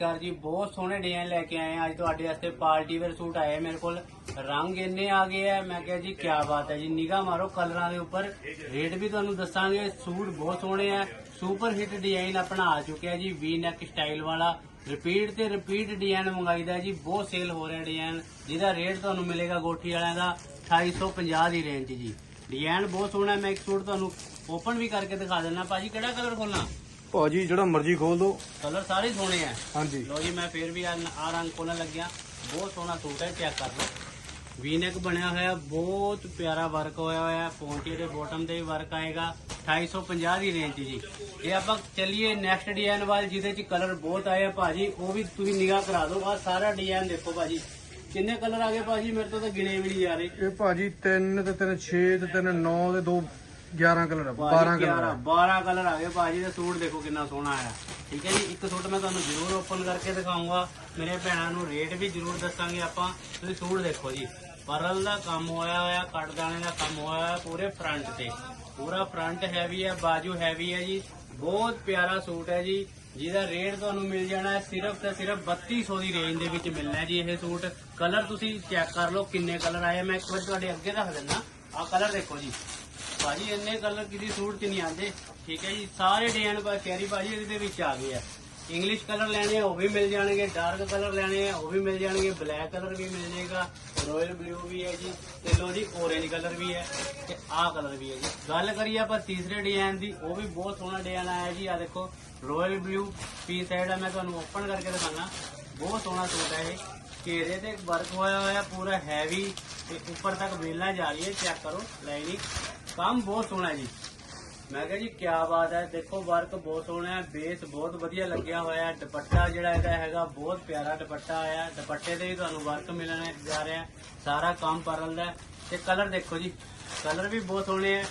Sir ਜੀ, ਬਹੁਤ ਸੋਹਣੇ ਡਿਜ਼ਾਈਨ ਲੈ ਕੇ ਆਏ ਆ। ਅੱਜ ਤੁਹਾਡੇ ਵਾਸਤੇ ਪਾਰਟੀ ਵੇਅਰ ਸੂਟ ਆਏ ਮੇਰੇ ਕੋਲ ਰੰਗ ਇੰਨੇ ਆ ਗਏ ਆ। ਮੈਂ ਕਿਹਾ ਜੀ ਕੀ ਬਾਤ ਹੈ ਜੀ। ਨਿਗਾਹ ਮਾਰੋ ਕਲਰਾਂ ਦੇ ਉੱਪਰ। ਰੇਟ ਵੀ ਤੁਹਾਨੂੰ ਦੱਸਾਂਗੇ। ਸੂਟ ਬਹੁਤ ਸੋਹਣੇ ਆ। ਸੁਪਰ ਹਿੱਟ ਡਿਜ਼ਾਈਨ ਆਪਣਾ ਆ ਚੁੱਕਿਆ ਜੀ। ਵੀ ਨੈਕ ਸਟਾਈਲ ਵਾਲਾ। ਰਿਪੀਟ ਤੇ ਰਿਪੀਟ ਡਿਜ਼ਾਈਨ ਮੰਗਾਈਦਾ ਜੀ। ਬਹੁਤ ਸੇਲ ਹੋ ਰਿਹਾ ਡਿਜ਼ਾਈਨ ਜਿਹਦਾ ਰੇਟ ਤੁਹਾਨੂੰ ਮਿਲੇਗਾ ਗੋਠੀ ਵਾਲਿਆਂ ਦਾ 2850 ਦੀ ਰੇਂਜ ਜੀ। ਡਿਜ਼ਾਈਨ ਬਹੁਤ ਸੋਹਣਾ। ਮੈਂ ਇੱਕ ਸੂਟ ਤੁਹਾਨੂੰ ਓਪਨ ਵੀ ਕਰਕੇ ਦਿਖਾ ਦਿੰਦਾ। ਭਾਜੀ, ਕਿਹੜਾ ਕਲਰ ਖੋਲਣਾ ਭਾਜੀ ਜਿਹੜਾ ਮਰਜ਼ੀ ਖੋਲ ਦੋ। ਕਲਰ ਸਾਰੇ ਸੋਹਣੇ ਆ। ਹਾਂਜੀ। ਲੋ ਜੀ ਮੈਂ ਫੇਰ ਵੀ ਆ ਰੰਗ ਖੋਲਣ ਲੱਗਿਆ। ਬਹੁਤ ਸੋਹਣਾ ਸੂਟ ਹੈ ਚੈੱਕ ਕਰ ਲਓ। ਵੀ ਨੈਕ ਬਣਿਆ ਹੋਇਆ ਬਹੁਤ ਪਿਆਰਾ ਵਰਕ ਹੋਇਆ ਹੋਇਆ ਪੌਂਚੇ ਦੇ ਬਾਟਮ ਤੇ ਵੀ ਵਰਕ ਆਏਗਾ। 2850 ਦੀ ਰੇਂਜ ਜੀ। ਇਹ ਆਪਾਂ ਚੱਲੀਏ ਨੈਕਸਟ ਡਿਜ਼ਾਈਨ ਵੱਲ ਜਿਹਦੇ ਚ ਕਲਰ ਬਹੁਤ ਆਏ ਆ ਭਾਜੀ ਉਹ ਵੀ ਤੁਸੀਂ ਨਿਗਾਹ ਕਰਾ ਦਿਓ। ਆ ਸਾਰਾ ਡਿਜ਼ਾਈਨ ਦੇਖੋ ਭਾਜੀ। ਕਿੰਨੇ ਕਲਰ ਆ ਗਏ ਭਾਜੀ? ਮੇਰੇ ਤੋਂ ਤਾਂ ਗਿਣੇ ਵੀ ਨਹੀਂ ਜਾ ਰਹੇ। ਇਹ ਭਾਜੀ 3 ਤੇ 3 6 ਤੇ 3 9 ਤੇ 2 11 ਕਲਰ ਆ 12 ਭਾਜੀ ਕਲਰ 11 ਆ 12 ਕਲਰ ਆ ਗਏ ਭਾਜੀ ਦਾ ਸੂਟ ਦੇਖੋ ਕਿੰਨਾ ਸੋਹਣਾ ਆਇਆ। ਠੀਕ ਹੈ ਜੀ ਇੱਕ ਸੂਟ ਮੈਂ ਤੁਹਾਨੂੰ ਜ਼ਰੂਰ ਓਪਨ ਕਰਕੇ ਦਿਖਾਉਂਗਾ ਮੇਰੇ ਭੈਣਾਂ ਨੂੰ ਰੇਟ ਵੀ ਜ਼ਰੂਰ ਦੱਸਾਂਗੇ ਆਪਾਂ। ਤੁਸੀਂ ਸੂਟ ਦੇਖੋ ਜੀ ਪਰਲ ਦਾ ਕੰਮ ਹੋਇਆ ਹੋਇਆ ਕੱਟ ਦਾਣੇ ਦਾ ਕੰਮ ਹੋਇਆ ਹੋਇਆ ਪੂਰੇ ਫਰੰਟ ਤੇ। ਪੂਰਾ ਫਰੰਟ ਹੈਵੀ ਹੈ ਬਾਜੂ ਹੈਵੀ ਹੈ ਜੀ। ਬਹੁਤ ਪਿਆਰਾ ਸੂਟ ਹੈ ਜੀ। ਜਿਹਦਾ ਰੇਟ ਤੁਹਾਨੂੰ ਮਿਲ ਜਾਣਾ ਹੈ ਸਿਰਫ ਤੇ ਸਿਰਫ 3200 ਦੀ ਰੇਂਜ ਦੇ ਵਿੱਚ ਮਿਲਣਾ ਹੈ ਜੀ ਇਹ ਸੂਟ। ਕਲਰ ਤੁਸੀਂ ਚੈੱਕ ਕਰ ਲਓ ਕਿੰਨੇ ਕਲਰ ਆਏ। ਮੈਂ ਇੱਕ ਵਾਰ ਤੁਹਾਡੇ ਅੱਗੇ ਰੱਖ ਦਿੰਦਾ। ਆਹ ਕਲਰ ਦੇਖੋ ਜੀ। ਭਾਜੀ, ਇੰਨੇ ਕਲਰ ਕਿਸੇ ਸੂਟ 'ਚ ਨਹੀਂ ਆਉਂਦੇ। ਠੀਕ ਹੈ ਜੀ, ਸਾਰੇ ਡਿਜ਼ਾਈਨ ਪਾ ਕੈਰੀ ਭਾਜੀ ਇਹਦੇ ਵਿੱਚ ਆ ਗਏ ਆ। ਇੰਗਲਿਸ਼ ਕਲਰ ਲੈਣੇ ਆ, ਉਹ ਵੀ ਮਿਲ ਜਾਣਗੇ ਡਾਰਕ ਕਲਰ ਲੈਣੇ ਆ, ਉਹ ਵੀ ਮਿਲ ਜਾਣਗੇ ਬਲੈਕ ਕਲਰ ਵੀ ਮਿਲ ਜਾਏਗਾ ਰਾਇਲ ਬਲੂ ਵੀ ਹੈ ਜੀ, ਤੇ ਲੋ ਜੀ, orange ਕਲਰ ਵੀ ਹੈ, ਤੇ ਆਹ ਕਲਰ ਵੀ ਹੈ ਜੀ। ਗੱਲ ਕਰੀਏ ਆਪਾਂ ਤੀਸਰੇ ਡਿਜ਼ਾਈਨ ਦੀ, ਉਹ ਵੀ ਬਹੁਤ ਸੋਹਣਾ ਡਿਜ਼ਾਈਨ ਆਇਆ ਜੀ ਆ ਦੇਖੋ ਰਾਇਲ ਬਲੂ ਪੀਸ ਸਾਈਡ ਆ, ਮੈਂ ਤੁਹਾਨੂੰ ਓਪਨ ਕਰਕੇ ਦਿਖਾਣਾ ਬਹੁਤ ਸੋਹਣਾ ਸੂਟ ਹੈ ਇਹ। ਘੇਰੇ ਤੇ ਵਰਕ ਹੋਇਆ ਹੋਇਆ, ਪੂਰਾ ਹੈਵੀ ਤੇ ਉੱਪਰ ਤੱਕ ਵੇਲਾ ਜਾ ਰਹੀ ਹੈ ਚੈੱਕ ਕਰੋ ਲਾਈਨਿੰਗ ਕੰਮ ਬਹੁਤ ਸੋਹਣਾ ਹੈ ਜੀ। ਮੈਂ ਕਿਹਾ ਜੀ ਕੀ ਬਾਤ ਹੈ। ਦੇਖੋ ਵਰਕ ਬਹੁਤ ਸੋਹਣਾ ਹੈ। ਬੇਸ ਬਹੁਤ ਵਧੀਆ ਲੱਗਿਆ ਹੋਇਆ ਹੈ। ਦੁਪੱਟਾ ਜਿਹੜਾ ਇਹਦਾ ਹੈਗਾ, ਬਹੁਤ ਪਿਆਰਾ ਦੁਪੱਟਾ ਆਇਆ ਦੁਪੱਟੇ ਤੇ ਵੀ ਤੁਹਾਨੂੰ ਵਰਕ ਮਿਲਣ ਜਾ ਰਿਹਾ ਸਾਰਾ ਕੰਮ ਪਰਲ ਦਾ ਹੈ। ਤੇ ਕਲਰ ਦੇਖੋ ਜੀ। ਕਲਰ ਵੀ ਬਹੁਤ ਸੋਹਣੇ ਹੈ।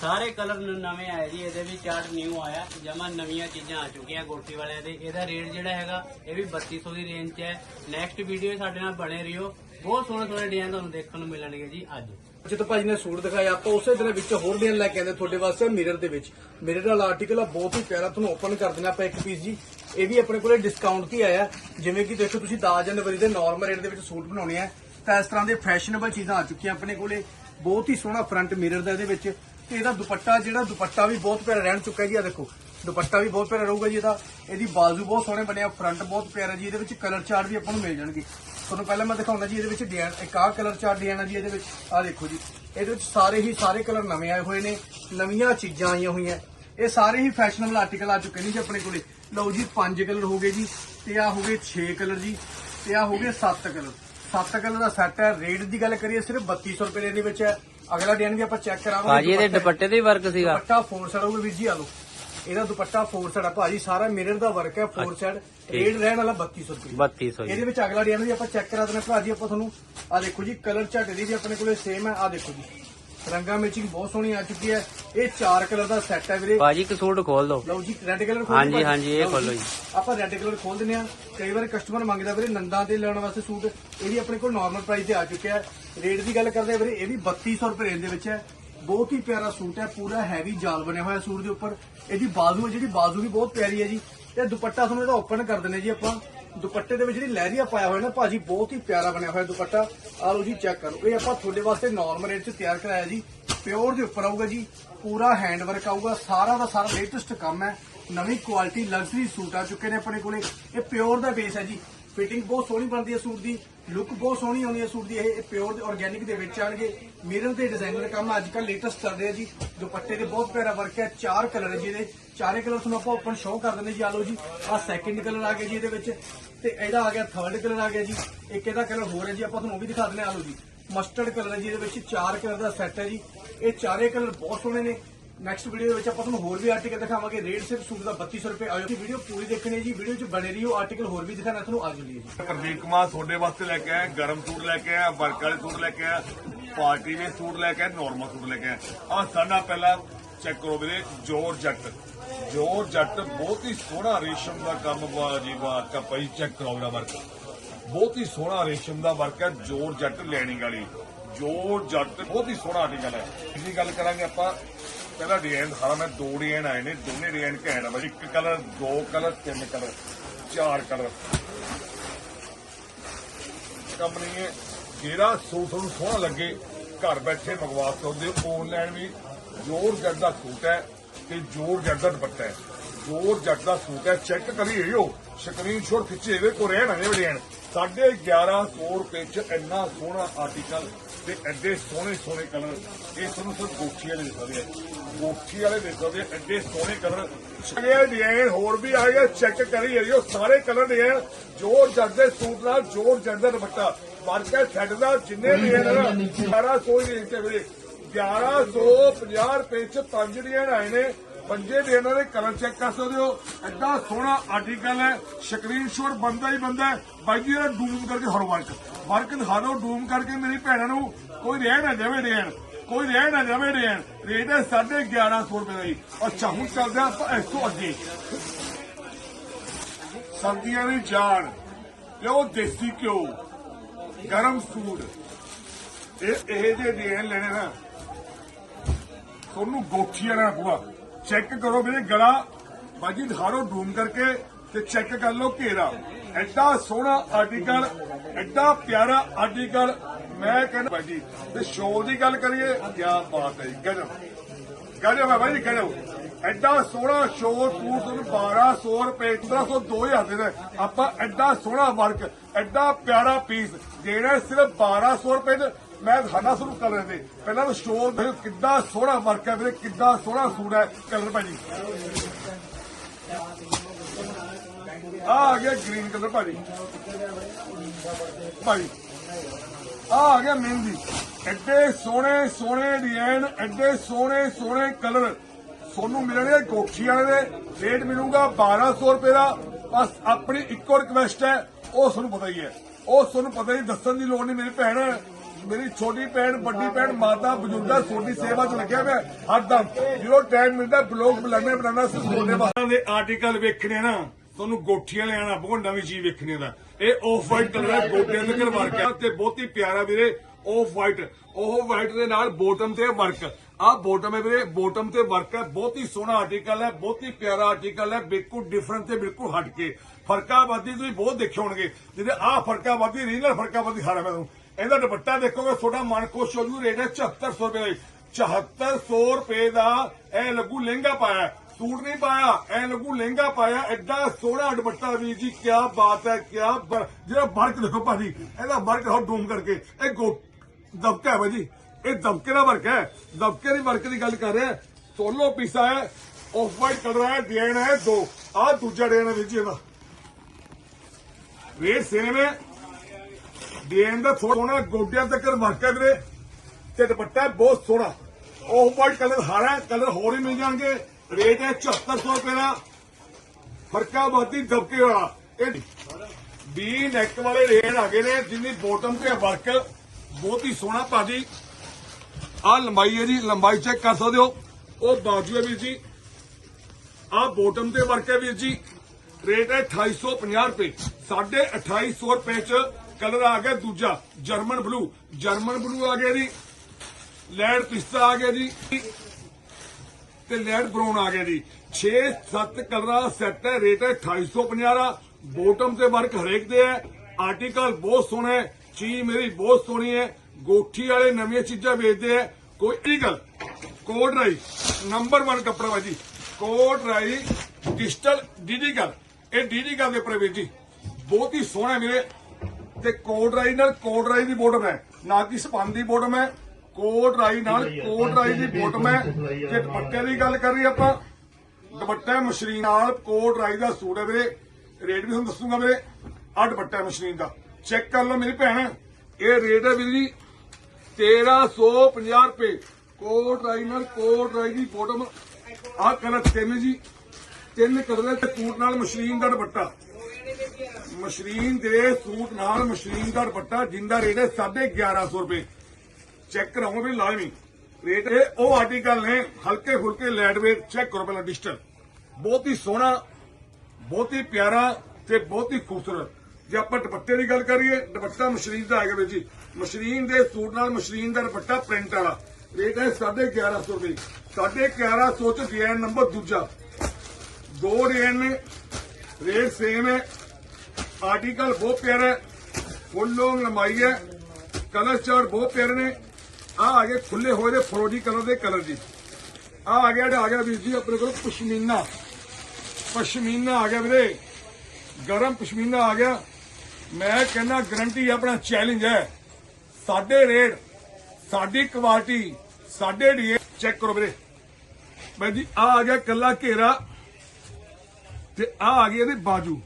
ਸਾਰੇ ਕਲਰ ਨਵੇਂ ਆਏ ਜੀ। ਇਹਦੇ ਵੀ ਚਾਰਟ ਨਿਊ ਆਇਆ। ਜਮਾ ਨਵੀਆਂ ਚੀਜ਼ਾਂ ਆ ਚੁੱਕੀਆਂ ਗੋਟੀ ਵਾਲਿਆਂ ਦੇ। ਇਹਦਾ ਰੇਟ ਜਿਹੜਾ ਹੈਗਾ, ਇਹ ਵੀ 3200 ਦੀ ਰੇਂਜ 'ਚ ਹੈ। ਨੈਕਸਟ ਵੀਡੀਓ ਸਾਡੇ ਨਾਲ ਬਣੇ ਰਹੋ ਬਹੁਤ ਸੋਹਣੇ ਸੋਹਣੇ ਡਿਜ਼ਾਈਨ ਤੁਹਾਨੂੰ ਦੇਖਣ ਨੂੰ ਮਿਲਣਗੇ ਜੀ ਅੱਜ। ਜਿੱਤ ਭਾਜੀ ਨੇ ਸੂਟ ਦਿਖਾਇਆ। ਆਪਾਂ ਉਸੇ ਦਿਨ ਵਿੱਚ ਹੋਰ ਡਿਜ਼ਾਈਨ ਲੈ ਕੇ ਆਂਦੇ ਤੁਹਾਡੇ ਵਾਸਤੇ ਮਿਰਰ ਦੇ ਵਿੱਚ। ਮਿਰਰ ਵਾਲਾ ਆਰਟੀਕਲ ਆ, ਬਹੁਤ ਹੀ ਪਿਆਰਾ, ਤੁਹਾਨੂੰ ਓਪਨ ਕਰ ਦਿੰਦੇ ਆਪਾਂ ਇੱਕ ਪੀਸ ਜੀ। ਇਹ ਵੀ ਆਪਣੇ ਕੋਲੇ ਡਿਸਕਾਊਂਟ ਤੇ ਆਇਆ। ਜਿਵੇਂ ਕਿ ਦੇਖੋ, ਤੁਸੀਂ 10 ਜਨਵਰੀ ਦੇ ਨਾਰਮਲ ਰੇਟ ਦੇ ਵਿੱਚ ਸੂਟ ਬਣਾਉਣੇ ਆ। ਤਾਂ ਇਸ ਤਰ੍ਹਾਂ ਦੇ ਫੈਸ਼ਨੇਬਲ ਚੀਜ਼ਾਂ ਆ ਚੁੱਕੀਆਂ ਆਪਣੇ ਕੋਲੇ। ਬਹੁਤ ਹੀ ਸੋਹਣਾ ਫਰੰਟ ਮਿਰਰ ਦਾ ਇਹਦੇ ਵਿੱਚ। ਤੇ ਇਹਦਾ ਦੁਪੱਟਾ, ਜਿਹੜਾ ਦੁਪੱਟਾ ਵੀ ਬਹੁਤ ਪਿਆਰਾ ਰਹਿਣ ਚੁੱਕਾ ਜੀ ਆ ਦੇਖੋ। ਦੁਪੱਟਾ ਵੀ ਬਹੁਤ ਪਿਆਰਾ ਰਹੂਗਾ ਜੀ ਇਹਦਾ। ਇਹਦੀ ਬਾਜ਼ੂ ਬਹੁਤ ਸੋਹਣੇ ਬਣਿਆ ਫਰੰਟ ਬਹੁਤ ਪਿਆਰਾ ਜੀ। ਇਹਦੇ ਵਿੱਚ ਕਲਰ ਚਾਰਟ ਵੀ ਆਪਾਂ ਨੂੰ ਮਿਲ ਜਾਣਗੇ। ਤੁਹਾਨੂੰ ਪਹਿਲਾਂ ਮੈਂ ਦਿਖਾਉਂਦਾ ਜੀ ਇਹਦੇ ਵਿੱਚ ਡਿਜ਼ਾਈਨ ਇੱਕ ਆਹ ਕਲਰ ਚਾਰਟ ਡਿਜ਼ਾਈਨ ਆ ਜੀ ਇਹਦੇ ਵਿੱਚ ਆਹ ਦੇਖੋ ਜੀ। ਇਹਦੇ ਵਿੱਚ ਸਾਰੇ ਹੀ ਸਾਰੇ ਕਲਰ ਨਵੇਂ ਆਏ ਹੋਏ ਨੇ ਨਵੀਆਂ ਚੀਜ਼ਾਂ ਆਈਆਂ ਹੋਈਆਂ। ਇਹ ਸਾਰੇ ਹੀ ਫੈਸ਼ਨੇਬਲ ਆਰਟੀਕਲ ਆ ਚੁੱਕੇ ਨੇ ਜੀ ਆਪਣੇ ਕੋਲੇ। ਲਓ ਜੀ ਪੰਜ ਕਲਰ ਹੋ ਗਏ ਜੀ ਤੇ ਆ ਹੋ ਗਏ 6 ਕਲਰ ਜੀ ਤੇ ਆ ਹੋ ਗਏ 7 ਕਲਰ 7 ਕਲਰ ਦਾ ਸੈੱਟ ਹੈ ਰੇਟ ਦੀ ਗੱਲ ਕਰੀਏ ਸਿਰਫ 3200 ਰੁਪਏ ਦੇ ਵਿੱਚ ਹੈ। ਅਗਲਾ ਡਿਜ਼ਾਈਨ ਵੀ ਆਪਾਂ ਚੈੱਕ ਕਰਾਵਾਂਗੇ ਭਾਜੀ ਇਹਦੇ ਦੁਪੱਟੇ- ਤੇ ਵਰਕ ਸੀਗਾ। ਦੁਪੱਟਾ ਫੋਰ ਸਾਈਡ ਹੋਊਗਾ ਵੀਰ ਜੀ ਆ ਲਓ। ਇਹਦਾ ਦੁਪੱਟਾ ਫੋਰ ਸਾਈਡ ਆ ਭਾਜੀ ਸਾਰਾ ਮਿਰਰ ਦਾ ਵਰਕ ਹੈ ਫੋਰ ਸਾਈਡ ਰੇਟ ਰਹਿਣ ਵਾਲਾ 3200 ਰੁਪਏ। 3200 ਇਹਦੇ ਵਿੱਚ ਅਗਲਾ ਡਿਜ਼ਾਈਨ ਵੀ ਆਪਾਂ ਚੈੱਕ ਕਰਾ ਦਿੰਦੇ ਭਰਾ ਜੀ ਆਪਾਂ ਤੁਹਾਨੂੰ ਆ ਦੇਖੋ ਜੀ ਕਲਰ ਝੱਟ ਦੀ ਵੀ ਆਪਣੇ ਕੋਲੇ ਸੇਮ ਹੈ ਆ ਦੇਖੋ ਜੀ। ਰੰਗਾਂ ਮੈਚਿੰਗ ਬਹੁਤ ਸੋਹਣੀ ਆ ਚੁੱਕੀ ਹੈ ਇਹ ਚਾਰ ਕਲਰ ਦਾ ਸੈੱਟ ਹੈ ਵੀਰੇ। ਭਾਜੀ ਇੱਕ ਸੂਟ ਖੋਲ ਦੋ ਲਓ ਜੀ ਰੈੱਡ ਕਲਰ ਖੋਲ ਹਾਂਜੀ, ਭਾਜੀ। ਹਾਂਜੀ, ਇਹ ਲਓ ਖੋਲੋ ਜੀ। ਆਪਾਂ ਰੈੱਡ ਕਲਰ ਖੋਲ ਦਿੰਦੇ ਆ ਕਈ ਵਾਰ ਕਸਟਮਰ ਮੰਗਦਾ ਵੀਰੇ ਨੰਦਾਂ ਤੇ ਲੈਣ ਵਾਸਤੇ ਸੂਟ। ਇਹ ਵੀ ਆਪਣੇ ਕੋਲ ਨਾਰਮਲ ਪ੍ਰਾਈਸ ਤੇ ਆ ਚੁੱਕਿਆ। ਹੈ ਰੇਟ ਦੀ ਗੱਲ ਕਰਦੇ ਵੀਰੇ ਇਹ ਵੀ 3200 ਰੁਪਏ ਰੇਂਜ ਦੇ ਵਿੱਚ ਹੈ। ਬਹੁਤ ਹੀ ਪਿਆਰਾ ਸੂਟ ਹੈ, ਪੂਰਾ ਹੈਵੀ ਜਾਲ ਬਣਿਆ ਹੋਇਆ ਸੂਟ ਦੇ ਉੱਪਰ। ਇਹਦੀ ਬਾਜ਼ੂ ਹੈ, ਜਿਹੜੀ ਬਾਜ਼ੂ ਵੀ ਬਹੁਤ ਪਿਆਰੀ ਹੈ ਜੀ। ਤੇ ਦੁਪੱਟਾ ਤੁਹਾਨੂੰ ਇਹਦਾ ਓਪਨ ਕਰ ਦਿੰਦੇ ਜੀ ਆਪਾਂ। ਦੁਪੱਟੇ ਦੇ ਵਿੱਚ ਜਿਹੜੀ ਲਹਿਰੀਆ ਪਾਇਆ ਹੋਇਆ ਨਾ ਭਾਜੀ, ਬਹੁਤ ਹੀ ਪਿਆਰਾ ਬਣਿਆ ਹੋਇਆ ਦੁਪੱਟਾ। ਆ ਲਓ ਜੀ ਚੈੱਕ ਕਰੋ। ਇਹ ਆਪਾਂ ਤੁਹਾਡੇ ਵਾਸਤੇ ਨਾਰਮਲ ਰੇਟ 'ਚ ਤਿਆਰ ਕਰਾਇਆ ਜੀ। ਪਿਓਰ ਦੇ ਉੱਪਰ ਆਊਗਾ ਜੀ, ਪੂਰਾ ਹੈਂਡ ਵਰਕ ਆਊਗਾ। ਸਾਰਾ ਦਾ ਸਾਰਾ ਲੇਟੈਸਟ ਕੰਮ ਹੈ। ਨਵੀਂ ਕੁਆਲਿਟੀ ਲਗਜ਼ਰੀ ਸੂਟ ਆ ਚੁੱਕੇ ਨੇ ਆਪਣੇ ਕੋਲੇ। ਇਹ ਪਿਓਰ ਦਾ ਬੇਸ ਹੈ ਜੀ। ਫਿਟਿੰਗ ਬਹੁਤ ਸੋਹਣੀ ਬਣਦੀ ਹੈ ਸੂਟ ਦੀ। ਲੁੱਕ ਬਹੁਤ ਸੋਹਣੀ ਆਉਂਦੀ ਹੈ ਸੂਟ ਦੀ, ਇਹ ਪਿਓਰ ਦੇ ਆਰਗੇਨਿਕ ਦੇ ਵਿੱਚ ਆਣਗੇ। ਮਿਰਰ ਦੇ ਡਿਜ਼ਾਈਨਰ ਕੰਮ ਅੱਜ ਕੱਲ ਲੇਟੈਸਟ ਚੱਲ ਰਿਹਾ ਜੀ। ਦੁਪੱਟੇ ਦੇ ਬਹੁਤ ਪਿਆਰਾ ਵਰਕ ਹੈ, ਚਾਰ ਕਲਰ ਹੈ ਜਿਹਦੇ ਚਾਰੇ ਕਲਰ ਤੁਹਾਨੂੰ ਆਪਾਂ ਓਪਨ ਸ਼ੋਅ ਕਰ ਦਿੰਦੇ ਜੀ ਆ ਲਓ ਜੀ ਆ ਸੈਕਿੰਡ ਕਲਰ ਆ ਗਿਆ ਜੀ ਇਹਦੇ ਵਿੱਚ। ਤੇ ਇਹਦਾ ਆ ਗਿਆ ਥਰਡ ਕਲਰ ਆ ਗਿਆ ਜੀ। ਇੱਕ ਇਹਦਾ ਕਲਰ ਹੋਰ ਹੈ ਜੀ, ਆਪਾਂ ਤੁਹਾਨੂੰ ਉਹ ਵੀ ਦਿਖਾ ਦਿੰਦੇ ਹਾਂ ਆ ਲਓ ਜੀ। ਮਸਟਰਡ ਕਲਰ ਹੈ ਜੀ ਇਹਦੇ ਵਿੱਚ, ਚਾਰ ਕਲਰ ਦਾ ਸੈੱਟ ਹੈ ਜੀ। ਇਹ ਚਾਰੇ ਕਲਰ ਬਹੁਤ ਸੋਹਣੇ ਨੇ। ਨੈਕਸਟ ਵੀਡੀਓ ਦੇ ਵਿੱਚ ਆਪਾਂ ਤੁਹਾਨੂੰ ਹੋਰ ਵੀ ਆਰਟੀਕਲ ਦਿਖਾਵਾਂਗੇ। ਰੇਟ ਸਿਰਫ ਸੂਟ ਦਾ 3200 ਰੁਪਏ ਆਇਓ। ਵੀਡੀਓ ਪੂਰੀ ਦੇਖਣੀ ਜੀ। ਵੀਡੀਓ 'ਚ ਬਣੇ ਰਹੀਓ। ਆਰਟੀਕਲ ਹੋਰ ਵੀ ਦਿਖਾਣਾ ਤੁਹਾਨੂੰ ਆ ਜੂਗੀ ਜੀ। ਪ੍ਰਦੀਪ ਕੁਮਾਰ ਤੁਹਾਡੇ ਵਾਸਤੇ ਲੈ ਕੇ ਆਇਆ। ਗਰਮ ਸੂਟ ਲੈ ਕੇ ਆਇਆ। ਵਰਕ ਵਾਲੇ ਸੂਟ ਲੈ ਕੇ ਆਇਆ। ਪਾਰਟੀ ਵੇ ਸੂਟ ਲੈ ਕੇ ਆਇਆ। ਨਾਰਮਲ ਸੂਟ ਲੈ ਕੇ ਆਇਆ। ਆ ਸਾਡਾ ਪਹਿਲਾ ਚੈੱਕ ਕਰੋ ਵੀਰੇ। ਜੋਰ ਜੱਟ। ਜੋਰ ਜੱਟ ਬਹੁਤ ਹੀ ਸੋਹਣਾ ਰੇਸ਼ਮ ਦਾ ਕੰਮ ਵਾ ਜੀ ਬਾਤ ਕਾ ਪਈ ਚੈੱਕ ਕਰੋ ਵੀਰਾ ਵਰਕ। ਬਹੁਤ ਹੀ ਸੋਹਣਾ ਰੇਸ਼ਮ ਦਾ ਵਰਕ ਹੈ ਜੋਰ ਜੱਟ ਲੈਣੀ ਵਾਲੀ। ਜੋਰ ਜੱਟ ਬਹੁਤ ਹੀ ਸੋਹਣਾ ਆਰਟੀਕਲ ਹੈ ਇਸਦੀ ਗੱਲ ਕਰਾਂਗੇ ਆਪਾਂ। ਪਹਿਲਾ ਡਿਜ਼ਾਈਨ ਸਾਰਾ ਮੈਂ ਦੋ ਡਿਜ਼ਾਈਨ ਆਏ ਨੇ, ਦੋਨੇ ਡਿਜ਼ਾਈਨ ਘੈਂਟ ਆ ਬਾਈ। ਇੱਕ ਕਲਰ ਦੋ ਕਲਰ ਤਿੰਨ ਕਲਰ ਚਾਰ ਕਲਰ ਕੰਪਨੀ ਹੈ। ਜਿਹੜਾ ਸੂਟ ਤੁਹਾਨੂੰ ਸੋਹਣਾ ਲੱਗੇ, ਘਰ ਬੈਠੇ ਮੰਗਵਾ ਸਕਦੇ ਹੋ। ਆਨਲਾਈਨ ਵੀ ਜੋਰ ਜੱਟ ਦਾ ਸੂਟ ਹੈ ਤੇ ਜੋਰ ਜੱਟ ਦਾ ਦੁਪੱਟਾ ਹੈ। ਜੋਰ ਜੱਟ ਦਾ ਸੂਟ ਹੈ। ਚੈੱਕ ਕਰੀ ਹੋ ਸਕਰੀਨਸ਼ਾਟ ਖਿੱਚੇ ਵੇ ਕੋ ਰਹਿਣ ਨੇ ਵੜਿਆਣ 1150 ਰੁਪਏ ਚ ਇੰਨਾ ਸੋਹਣਾ ਆਰਟੀਕਲ ਤੇ ਐਡੇ ਸੋਹਣੇ ਸੋਹਣੇ ਕਲਰ। ਇਹ ਤੁਹਾਨੂੰ ਸਿਰਫ ਗੋਠੀ ਵਾਲੇ ਦੇ ਸਕਦੇ ਆ। ਗੋਠੀ ਵਾਲੇ ਦੇ ਸਕਦੇ ਐਡੇ ਸੋਹਣੇ ਕਲਰ। ਇਹ ਡਿਜ਼ਾਈਨ ਹੋਰ ਵੀ ਆਏ ਆ ਚੈੱਕ ਕਰੀ ਜਾਈਓ। ਸਾਰੇ ਕਲਰ ਡਿਜ਼ਾਈਨ ਜੋਰ ਜੱਟ ਦੇ ਸੂਟ ਨਾਲ ਜੋਰ ਜੱਟ ਦਾ ਦੁਪੱਟਾ ਮਾਰਕੀਟ ਸੈੱਟ ਦਾ, ਜਿੰਨੇ ਡਿਜ਼ਾਈਨ ਆ ਨਾ 1100 ਹੀ ਤੇ ਵੀਰੇ। 1150 ਰੁਪਏ ਚ ਪੰਜ ਡਿਜ਼ਾਈਨ ਆਏ ਨੇ। ਪੰਜੇ ਡਿਜ਼ਾਈਨਾਂ ਦੇ ਕਲਰ ਚੈੱਕ ਕਰ ਸਕਦੇ ਹੋ। ਐਡਾ ਸੋਹਣਾ ਆਰਟੀਕਲ ਹੈ ਸਕਰੀਨਸ਼ਾਟ ਬੰਦਾ ਹੀ ਬੰਦਾ ਬਾਈ ਜੀ ਡੂਮ ਕਰਕੇ ਹਰ ਵਰਕ ਵਰਕ ਦਿਖਾ ਦਿਓ ਡੂਮ ਕਰਕੇ ਮੇਰੀ ਭੈਣਾਂ ਨੂੰ। ਕੋਈ ਰਹਿ ਨਾ ਜਾਵੇ ਡਿਜ਼ਾਈਨ ਕੋਈ ਰਹਿ ਨਾ ਜਾਵੇ ਡਿਜ਼ਾਈਨ ਰੇਟ ਹੈ 1150 ਰੁਪਏ ਦਾ ਜੀ। ਅੱਛਾ, ਹੁਣ ਚੱਲਦੇ ਆਪਾਂ ਇਸ ਤੋਂ ਅੱਗੇ। ਸਰਦੀਆਂ ਦੀ ਜਾਨ। ਲਿਓ ਦੇਸੀ ਘਿਓ। ਗਰਮ ਸੂਟ। ਇਹ ਇਹ ਜੇ ਡਿਜ਼ਾਈਨ ਲੈਣੇ ਨਾ, ਤੁਹਾਨੂੰ ਗੋਠੀ ਵਾਲਾ ਪੂਆ ਚੈੱਕ ਕਰੋ ਵੀਰੇ ਗਲਾ। ਬਾਜੀ ਦਿਖਾਰੋ ਡੂਮ ਕਰਕੇ ਤੇ ਚੈੱਕ ਕਰ ਲਓ ਘੇਰਾ। ਐਡਾ ਸੋਹਣਾ ਆਰਟੀਕਲ ਐਡਾ ਪਿਆਰਾ ਆਰਟੀਕਲ ਮੈਂ ਕਹਿੰਦਾ ਬਾਜੀ ਤੇ ਸ਼ੋਅ ਦੀ ਗੱਲ ਕਰੀਏ ਕੀ ਬਾਤ ਹੈ ਜੀ, ਗਜਬ। ਗਜਬ ਹੈ ਬਾਈ ਗਜਬ। ਐਡਾ ਸੋਹਣਾ ਸ਼ੋਅ ਸੂਟ ਤੁਹਾਨੂੰ 1200 ਰੁਪਏ 1500 2000 ਦੇ ਦੇ ਆਪਾਂ ਐਡਾ ਸੋਹਣਾ ਵਰਕ ਐਡਾ ਪਿਆਰਾ ਪੀਸ ਜਿਹੜਾ ਸਿਰਫ 1200 ਰੁਪਏ ਦੇ ਮੈਂ ਦਿਖਾਣਾ ਸ਼ੁਰੂ ਕਰ ਰਹੇ ਤੇ ਪਹਿਲਾਂ ਤਾਂ ਸ਼ੋਅ ਦੇ ਕਿੱਡਾ ਸੋਹਣਾ ਵਰਕ ਹੈ ਵੀਰੇ ਕਿੱਦਾਂ ਸੋਹਣਾ ਸੂਟ ਹੈ। ਕਲਰ ਭਾਜੀ। ਆ ਆ ਗਿਆ ਗ੍ਰੀਨ ਕਲਰ ਭਾਜੀ। ਭਾਜੀ, ਆ ਆ ਗਿਆ ਮਹਿੰਦੀ ਐਡੇ ਸੋਹਣੇ ਸੋਹਣੇ ਡਿਜ਼ਾਈਨ ਐਡੇ ਸੋਹਣੇ ਸੋਹਣੇ ਕਲਰ ਤੁਹਾਨੂੰ ਮਿਲਣਗੇ ਕੋਠੀ ਵਾਲੇ ਦੇ। ਰੇਟ ਮਿਲੂਗਾ 1200 ਰੁਪਏ ਦਾ। ਬਸ ਆਪਣੀ ਇੱਕੋ ਰਿਕਵੈਸਟ ਹੈ, ਉਹ ਤੁਹਾਨੂੰ ਪਤਾ ਹੀ ਹੈ। ਉਹ ਤੁਹਾਨੂੰ ਪਤਾ ਹੀ, ਦੱਸਣ ਦੀ ਲੋੜ ਨਹੀਂ ਮੇਰੀ ਭੈਣ। ਮੇਰੀ ਛੋਟੀ ਭੈਣ, ਵੱਡੀ ਭੈਣ, ਮਾਤਾ, ਬਜ਼ੁਰਗਾਂ, ਤੁਹਾਡੀ ਸੇਵਾ 'ਚ ਲੱਗਿਆ ਮੈਂ ਹਰਦਮ ਜਦੋਂ ਟਾਈਮ ਮਿਲਦਾ ਬਲੌਗ ਬੁਲਾਣੇ ਬਣਾਉਣਾ ਸਿਰਫ ਤੁਹਾਡੇ ਵਾਸਤੇ ਦੇ ਆਰਟੀਕਲ ਵੇਖਣੇ ਨਾ, ਤੁਹਾਨੂੰ ਗੋਠੀਆਂ ਲਿਆਣਾ ਬਹੁਤ ਨਵੀਂ ਚੀਜ਼ ਵੇਖਣੀ ਦਾ। ਇਹ ਆਫ ਵਾਈਟ ਕਲਰ ਹੈ ਗੋਟਿਆਂ ਦੇ ਕਰ ਵਰਕ ਹੈ। ਤੇ ਬਹੁਤੀ ਪਿਆਰਾ ਵੀਰੇ ਆਫ ਵਾਈਟ ਉਹ ਵਾਈਟ ਦੇ ਨਾਲ ਬੋਟਮ ਤੇ ਵਰਕ ਆਹ ਬੋਟਮ ਹੈ ਵੀਰੇ ਬੋਟਮ ਤੇ ਵਰਕ ਹੈ। ਬਹੁਤ ਹੀ ਸੋਹਣਾ ਆਰਟੀਕਲ ਹੈ, ਬਹੁਤ ਹੀ ਪਿਆਰਾ ਆਰਟੀਕਲ ਹੈ, ਬਿਲਕੁਲ ਡਿਫਰੈਂਟ ਤੇ ਬਿਲਕੁਲ ਹਟ ਕੇ। ਫਰਕਾਬਾਦੀ ਤੁਸੀਂ ਬਹੁਤ ਦੇਖੇ ਹੋਣਗੇ। ਜਿਹੜੇ ਆਹ ਫਰਕਾਬਾਦੀ ਰੀਨਲ ਫਰਕਾਬਾਦੀ ਹਾਰਾ ਮੈਂ ਤੁਹਾਨੂੰ ਇਹਦਾ ਦੁਪੱਟਾ ਦੇਖੋਗੇ, ਤੁਹਾਡਾ ਮਨ ਖੁਸ਼ ਹੋ ਜੂ, ਰੇਟ ਹੈ 7400 ਰੁਪਏ। ਦਾ ਜੀ। 7400 ਰੁਪਏ ਦਾ ਇਹ ਲੱਗੂ ਲਹਿੰਗਾ ਪਾਇਆ। ਹੈ। ਸੂਟ ਨਹੀਂ ਪਾਇਆ ਐ ਲੱਗੂ ਲਹਿੰਗਾ ਪਾਇਆ। ਐਡਾ ਸੋਹਣਾ ਦੁਪੱਟਾ ਵੀਰ ਜੀ ਕੀ ਬਾਤ ਹੈ ਕੀ ਜਿਹੜਾ ਵਰਕ ਦੇਖੋ ਭਾਜੀ, ਇਹਦਾ ਵਰਕ ਹੋ ਡੂਮ ਕਰਕੇ। ਇਹ ਗੋ, ਦਬਕਾ ਹੈ ਭਾਜੀ। ਇਹ ਦਬਕੇ ਦਾ ਵਰਕ ਹੈ। ਦਬਕੇ ਦੀ ਵਰਕ ਦੀ ਗੱਲ ਕਰ ਰਿਹਾ। ਸੋਲੋ ਪੀਸਾ ਹੈ ਆਫ ਵਾਈਟ ਕਲਰ ਹੈ ਡਿਜ਼ਾਈਨ ਹੈ ਦੋ। ਆਹ ਦੂਜਾ ਡਿਜ਼ਾਈਨ ਹੈ ਵੀਰ ਜੀ ਇਹਦਾ। ਰੇਟ ਸੇਮ ਹੈ ਡਿਜ਼ਾਈਨ ਦਾ ਥੋੜਾ ਸੋਹਣਾ ਗੋਡਿਆਂ ਤੱਕ ਵਰਕ ਹੈ ਵੀਰੇ। ਤੇ ਦੁਪੱਟਾ ਹੈ ਬਹੁਤ ਸੋਹਣਾ। ਆਫ ਵਾਈਟ ਕਲਰ ਹਾਰਾ ਕਲਰ ਹੋਰ ਹੀ ਮਿਲ ਜਾਣਗੇ। ਰੇਟ ਹੈ 7400 ਰੁਪਏ ਦਾ। ਫਰਕਾਬਾਦੀ ਦਬਕੇ ਵਾਲਾ। ਇਹ ਵੀ ਨੈਕ ਵਾਲੇ ਰੇਟ ਆ ਗਏ ਨੇ, ਜਿੰਨੀ ਬੋਟਮ ਤੇ ਵਰਕ ਬਹੁਤ ਹੀ ਸੋਹਣਾ ਭਾਜੀ। ਆ ਲੰਬਾਈ ਹੈ ਜੀ, ਲੰਬਾਈ ਚੈੱਕ ਕਰ ਸਕਦੇ ਹੋ। ਉਹ ਬਾਜੂ ਹੈ ਵੀਰ ਜੀ। ਆ ਬੋਟਮ ਤੇ ਵਰਕ ਹੈ ਵੀਰ ਜੀ। ਰੇਟ ਹੈ 2850 ਰੁਪਏ। ਸਾਢੇ 2800 ਰੁਪਏ ਚ ਕਲਰ ਆ ਗਿਆ ਦੂਜਾ, ਜਰਮਨ ਬਲੂ ਜਰਮਨ ਬਲੂ ਆ ਗਿਆ ਜੀ। ਲੈਡ ਪਿਸਤਾ ਆ ਗਿਆ ਜੀ। ਤੇ ਲੈਡ ਬਰਾਊਨ ਆ ਗਿਆ ਜੀ। 6-7 ਕਲਰਾਂ ਦਾ ਸੈੱਟ ਹੈ ਰੇਟ ਹੈ 2850 ਦਾ। ਬੋਟਮ ਤੇ ਵਰਕ ਹਰੇਕ ਦੇ ਹੈ। ਆਰਟੀਕਲ ਬਹੁਤ ਸੋਹਣਾ ਹੈ। ਚੀਜ਼ ਮੇਰੀ ਬਹੁਤ ਸੋਹਣੀ ਹੈ। ਗੋਠੀ ਵਾਲੇ ਨਵੀਆਂ ਚੀਜ਼ਾਂ ਵੇਚਦੇ ਹੈ। ਕੋਈ ਈਗਲ ਕੋਡ ਰਾਈ ਨੰਬਰ 1 ਕੱਪੜਾ ਵਾ ਜੀ। ਕੋਡ ਰਾਈ ਡਿਜੀਟਲ ਡੀਡੀਗਲ ਇਹ ਡੀਡੀਗਲ ਦੇ ਉੱਪਰ ਜੀ। ਬਹੁਤ ਹੀ ਸੋਹਣਾ ਮੇਰੇ ਤੇ ਕੋਡ ਰਾਈ ਨਾਲ ਕੋਡ ਰਾਈ ਦੀ ਬੋਟਮ ਹੈ। ਨਾ ਕਿ ਸਪੰਨ ਦੀ ਬੋਟਮ ਹੈ ਕੋਡ ਰਾਈ ਨਾਲ ਕੋਡ ਰਾਈ ਦੀ ਬੋਟਮ ਹੈ। ਤੇ ਦੁਪੱਟੇ ਦੀ ਗੱਲ ਕਰੀ ਆਪਾਂ ਦੁਪੱਟਾ ਮਸ਼ੀਨ ਨਾਲ ਕੋਡ ਰਾਈ ਦਾ ਸੂਟ ਹੈ ਵੀਰੇ। ਰੇਟ ਵੀ ਤੁਹਾਨੂੰ ਦੱਸੂਗਾ ਵੀਰੇ ਆਹ ਦੁਪੱਟਾ ਮਸ਼ੀਨ ਦਾ। ਚੈੱਕ ਕਰ ਲਓ ਮੇਰੀ ਭੈਣ ਇਹ ਰੇਟ ਹੈ ਵੀਰ ਜੀ 1350 ਰੁਪਏ। ਕੋਟ ਰਾਈ ਨਾਲ ਕੋਟ ਰਾਈ ਦੀ ਬੋਟਮ ਆਹ ਕਲਰ ਤਿੰਨ ਜੀ ਤਿੰਨ ਕਲਰ ਦੇ ਸੂਟ ਨਾਲ ਮਸ਼ੀਨ ਦਾ ਦੁਪੱਟਾ। ਮਸ਼ਰੀਨ ਦੇ ਸੂਟ ਨਾਲ ਮਸ਼ੀਨ ਦਾ ਦੁਪੱਟਾ ਜਿੰਦਾ ਰੇਟ ਹੈ 1150 ਰੁਪਏ। ਚੈੱਕ ਕਰਾਓ ਵੀ ਲਾਜ਼ਮੀ। ਰੇਟ ਇਹ ਉਹ ਆਰਟੀਕਲ ਨੇ, ਹਲਕੇ ਫੁਲਕੇ ਲਾਈਟ ਵੇਟ ਚੈੱਕ ਕਰੋ ਪਹਿਲਾਂ ਡਿਜੀਟਲ। ਬਹੁਤ ਹੀ ਸੋਹਣਾ, ਬਹੁਤ ਹੀ ਪਿਆਰਾ ਤੇ ਬਹੁਤ ਹੀ ਖੂਬਸੂਰਤ। ਜੇ ਆਪਾਂ ਦੁਪੱਟੇ ਦੀ ਗੱਲ ਕਰੀਏ, ਦੁਪੱਟਾ ਮਸ਼ਰੀਨ ਦਾ ਹੈਗਾ ਵੀਰ ਜੀ। ਮਸ਼ਰੀਨ ਦੇ ਸੂਟ ਨਾਲ ਮਸ਼ਰੀਨ ਦਾ ਦੁਪੱਟਾ ਪ੍ਰਿੰਟ ਵਾਲਾ। ਰੇਟ ਹੈ 1150 ਰੁਪਏ। 1150 ਚ ਡਿਜ਼ਾਈਨ ਨੰਬਰ ਦੂਜਾ। ਦੋ ਡਿਜ਼ਾਈਨ ਨੇ, ਰੇਟ ਸੇਮ ਹੈ। ਆਰਟੀਕਲ ਬਹੁਤ ਪਿਆਰਾ ਹੈ। ਫੁੱਲ ਲੌਂਗ ਲੰਬਾਈ ਹੈ। ਕਲਰ ਚਾਰਟ ਬਹੁਤ ਪਿਆਰੇ ਨੇ। ਆ ਆ ਗਏ ਖੁੱਲੇ ਹੋਏ ਦੇ ਫਰੋਜੀ ਕਲਰ ਦੇ ਕਲਰ ਜੀ। ਆ ਆ ਗਿਆ ਜਿਹੜਾ ਆ ਗਿਆ ਵੀਰ ਜੀ, ਆਪਣੇ ਕੋਲ ਪਸ਼ਮੀਨਾ। ਪਸ਼ਮੀਨਾ ਆ ਗਿਆ ਵੀਰੇ। ਗਰਮ ਪਸ਼ਮੀਨਾ ਆ ਗਿਆ। ਮੈਂ ਕਹਿੰਦਾ ਗਰੰਟੀ ਆਪਣਾ ਚੈਲੰਜ ਹੈ। ਸਾਡੇ ਰੇਟ ਸਾਡੀ ਕੁਆਲਿਟੀ ਸਾਡੇ ਡੀ ਚੈੱਕ ਕਰੋ ਵੀਰੇ। ਮੈਂ ਜੀ ਆ ਆ ਗਿਆ ਕੱਲਾ ਘੇਰਾ ਤੇ ਆ ਆ ਗਈ ਇਹਦੀ ਬਾਜੂ।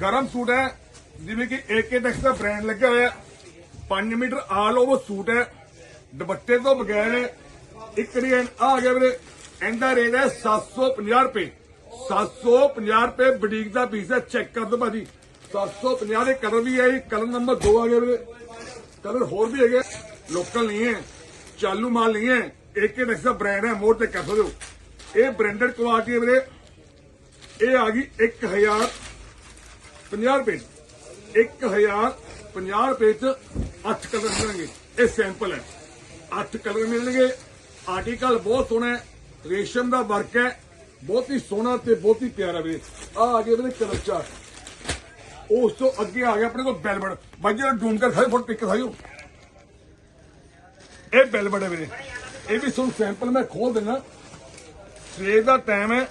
ਗਰਮ ਸੂਟ ਹੈ, ਜਿਵੇਂ ਕਿ ਏਕੇ ਟੈਕਸ ਦਾ ਬ੍ਰਾਂਡ ਲੱਗਿਆ ਹੋਇਆ 5 ਮੀਟਰ ਆਲ ਓਵਰ ਸੂਟ ਹੈ। ਦੁਪੱਟੇ ਤੋਂ ਬਗੈਰ ਹੈ। ਇੱਕ ਡਿਜ਼ਾਈਨ ਆ ਗਿਆ ਵੀਰੇ, ਇਹਦਾ ਰੇਟ ਹੈ 750 ਰੁਪਏ। 750 ਰੁਪਏ ਬੁਟੀਕ ਦਾ ਪੀਸ ਹੈ ਚੈੱਕ ਕਰ ਦਿਓ ਭਾਜੀ। 750 ਦੇ ਕਲਰ ਵੀ ਹੈ ਕਲਰ ਨੰਬਰ 2 ਆ ਗਿਆ ਵੀਰੇ। ਕਲਰ ਹੋਰ ਵੀ ਹੈਗੇ। ਲੋਕਲ ਨਹੀਂ ਹੈ, ਚਾਲੂ ਮਾਲ ਨਹੀਂ ਹੈ। ਏਕੇ ਟੈਕਸ ਦਾ ਬ੍ਰਾਂਡ ਹੈ, ਮੋੜ ਤੇ ਕਰ ਸਕਦੇ ਹੋ। ਇਹ ਬ੍ਰਾਂਡਡ ਕੁਆਲਿਟੀ ਵੀਰੇ। ਇਹ ਆ ਗਈ 1000 50 ਰੁਪਏ 1000 50 ਰੁਪਏ ਚ 8 ਕਲਰ ਮਿਲਣਗੇ। ਇਹ ਸੈਂਪਲ ਹੈ। 8 ਕਲਰ ਮਿਲਣਗੇ। ਆਰਟੀਕਲ ਬਹੁਤ ਸੋਹਣਾ ਹੈ। ਰੇਸ਼ਮ ਦਾ ਵਰਕ ਹੈ। ਬਹੁਤ ਹੀ ਸੋਹਣਾ ਤੇ ਬਹੁਤ ਹੀ ਪਿਆਰਾ ਵੀਰੇ। ਆ ਆ ਗਿਆ ਵੀਰੇ ਕਲਰ ਚਾਰਟ ਉਸ ਤੋਂ ਅੱਗੇ ਆ ਗਿਆ ਆਪਣੇ ਕੋਲ ਬੈਲਬੜ ਬਾਈ ਜਿਹੜਾ ਡੂਮ ਕਰ ਖਾਈ ਫੋਟ ਪਿਕ ਖਾਈਓ ਇਹ ਬੈਲਬੜ ਹੈ ਵੀਰੇ। ਇਹ ਵੀ ਤੁਹਾਨੂੰ ਸੈਂਪਲ ਮੈਂ ਖੋਲ ਦਿੰਦਾ। ਸਵੇਰ ਦਾ ਟਾਈਮ ਹੈ।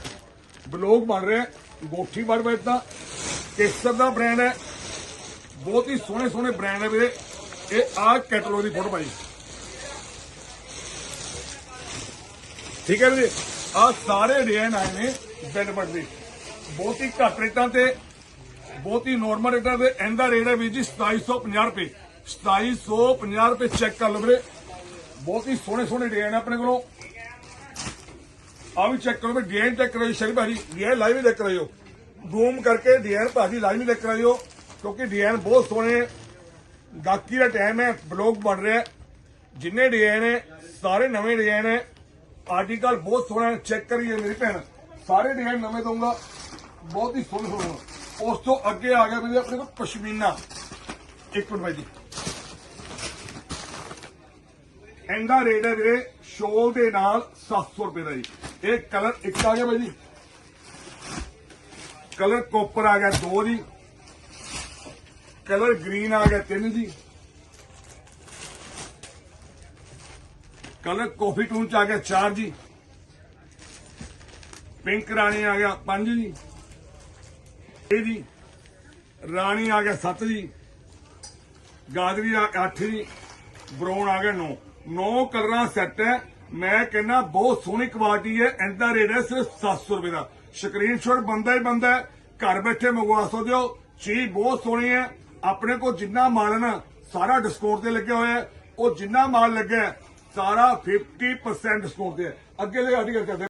ਬਲੌਗ ਬਣ ਰਿਹਾ ਹੈ, ਗੋਠੀ ਬੜ ਬੈਠਾ ਕੇਸਰ ਦਾ ਬ੍ਰਾਂਡ ਹੈ। ਬਹੁਤ ਹੀ ਸੋਹਣੇ ਸੋਹਣੇ ਬ੍ਰਾਂਡ ਹੈ ਵੀਰੇ। ਇਹ ਆ ਕੈਟਲੌਗ ਦੀ ਫੋਟੋ ਭਾਈ ਠੀਕ ਹੈ ਵੀਰੇ। ਆ ਸਾਰੇ ਡਿਜ਼ਾਈਨ ਆਏ ਨੇ ਬੈਡ ਦੇ। ਬਹੁਤ ਹੀ ਘੱਟ ਰੇਟਾਂ ਤੇ, ਬਹੁਤ ਹੀ ਨੋਰਮਲ ਰੇਟਾਂ ਤੇ ਇਹਦਾ ਰੇਟ ਹੈ ਵੀਰ ਜੀ 2750 ਰੁਪਏ। 2750 ਰੁਪਏ ਚੈੱਕ ਕਰ ਲਓ ਵੀਰੇ। ਬਹੁਤ ਹੀ ਸੋਹਣੇ ਸੋਹਣੇ ਡਿਜ਼ਾਈਨ ਆਪਣੇ ਕੋਲੋਂ। ਆ ਵੀ ਚੈੱਕ ਕਰੋ ਵੀ ਡਿਜ਼ਾਈਨ ਚੈੱਕ ਕਰੋ ਸ਼ਰੀ ਭਾਜੀ। ਡਿਜ਼ਾਈਨ ਲਾਈਵ ਹੀ ਦੇਖ ਰਹੇ ਹੋ। ਜ਼ੂਮ ਕਰਕੇ ਡਿਜ਼ਾਈਨ ਭਾਜੀ ਲਾਈਵ ਹੀ ਦੇਖ ਕਿਉਂਕਿ ਡਿਜ਼ਾਈਨ ਬਹੁਤ ਸੋਹਣੇ ਗਾਕੀ ਦਾ ਟਾਈਮ ਹੈ ਬਲੌਗ ਬਣ ਰਿਹਾ ਜਿੰਨੇ ਡਿਜ਼ਾਈਨ ਹੈ ਸਾਰੇ ਨਵੇਂ ਡਿਜ਼ਾਈਨ ਹੈ ਆਰਟੀਕਲ ਬਹੁਤ ਸੋਹਣਾ ਚੈੱਕ ਕਰੀਏ ਮੇਰੀ ਭੈਣ। ਸਾਰੇ ਡਿਜ਼ਾਈਨ ਨਵੇਂ ਦਊਂਗਾ। ਬਹੁਤ ਹੀ ਸੋਹਣੇ ਸੋਹਣੇ ਉਸ ਤੋਂ ਅੱਗੇ ਆ ਗਿਆ ਵੀ ਆਪਣੇ ਕੋਲ ਪਸ਼ਮੀਨਾ। ਇੱਕ ਮਿੰਟ ਭਾਈ ਜੀ। ਇਹਦਾ ਰੇਟ ਹੈ ਵੀਰੇ, ਸ਼ੋਲ ਦੇ ਨਾਲ 700 ਰੁਪਏ ਦਾ ਜੀ। ਇਹ ਕਲਰ ਇੱਕ ਆ ਗਿਆ ਬਾਈ ਜੀ। ਕਲਰ ਕੋਪਰ ਆ ਗਿਆ, ਦੋ ਜੀ ਕਲਰ ਗ੍ਰੀਨ ਆ ਗਿਆ, ਤਿੰਨ ਜੀ ਕਲਰ ਕਾਫੀ ਟੂਨ ਚ ਆ ਗਿਆ, ਚਾਰ ਜੀ ਪਿੰਕ ਰਾਣੀ ਆ ਗਿਆ, ਪੰਜ ਜੀ ਇਹ ਜੀ ਰਾਣੀ ਆ ਗਿਆ, ਸੱਤ ਜੀ ਗਾਦਰੀ ਆ 8 ਜੀ ਬਰਾਊਨ ਆ ਗਿਆ 9 9 ਕਲਰਾਂ ਸੈੱਟ ਹੈ। ਮੈਂ ਕਹਿੰਦਾ ਬਹੁਤ ਸੋਹਣੀ ਕੁਆਲਿਟੀ ਹੈ। ਇਹਦਾ ਰੇਟ ਹੈ ਸਿਰਫ 700 ਰੁਪਏ ਦਾ। ਸਕਰੀਨਸ਼ਾਟ ਬੰਦਾ ਹੀ ਬੰਦਾ ਘਰ ਬੈਠੇ ਮੰਗਵਾ ਸਕਦੇ ਹੋ। ਚੀਜ਼ ਬਹੁਤ ਸੋਹਣੀ ਹੈ। ਆਪਣੇ ਕੋਲ ਜਿੰਨਾ ਮਾਲ ਨਾ, ਸਾਰਾ ਡਿਸਕਾਊਂਟ ਤੇ ਲੱਗਿਆ ਹੋਇਆ ਹੈ। ਉਹ ਜਿੰਨਾ ਮਾਲ ਲੱਗਿਆ ਸਾਰਾ 50% ਡਿਸਕਾਊਂਟ ਤੇ ਹੈ। ਅੱਗੇ ਦੇ ਆਰਟੀਕਲ ਕਰਦੇ